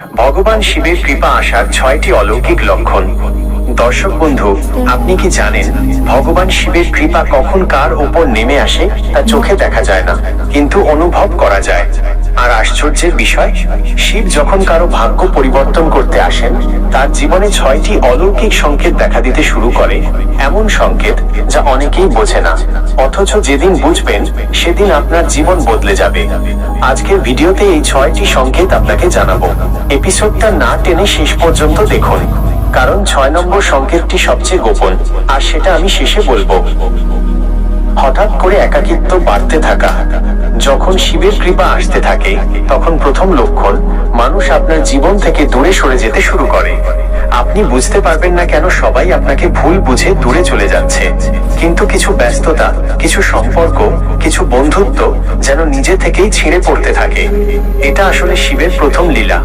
ভগবান শিবের কৃপা আসার ছয়টি অলৌকিক লক্ষণ। দর্শক বন্ধু, আপনি কি জানেন ভগবান শিবের কৃপা কখন কার ওপর নেমে আসে তা চোখে দেখা যায় না, কিন্তু অনুভব করা যায়। আর আশ্চর্যের বিষয়, শিব যখন কারও ভাগ্য পরিবর্তন করতে আসেন, তার জীবনে ছয়টি অলৌকিক সংকেত দেখা দিতে শুরু করে, এমন সংকেত যা অনেকেই বোঝে না। অথচ যেদিন বুঝবেন, সেদিন আপনার জীবন বদলে যাবে। আজকের ভিডিওতে এই ছয়টি সংকেত আপনাকে জানাব। এপিসোডটা না টেনে শেষ পর্যন্ত দেখুন, কারণ ছয় নম্বর সংকেতটি সবচেয়ে গোপন, আর সেটা আমি শেষে বলব। হঠাৎ করে একাকিত্ব বাড়তে থাকা, যখন শিবের কৃপা আসতে থাকে, তখন প্রথম লক্ষণ, মানুষ আপনার জীবন থেকে দূরে সরে যেতে শুরু করে। আপনি বুঝতে পারবেন না কেন সবাই আপনাকে ভুল বুঝে দূরে চলে যাচ্ছে। কিন্তু কিছু ব্যস্ততা, কিছু সম্পর্ক, কিছু বন্ধুত্ব যেন নিজে থেকেই ছিঁড়ে পড়তে থাকে। এটা আসলে শিবের প্রথম লীলা।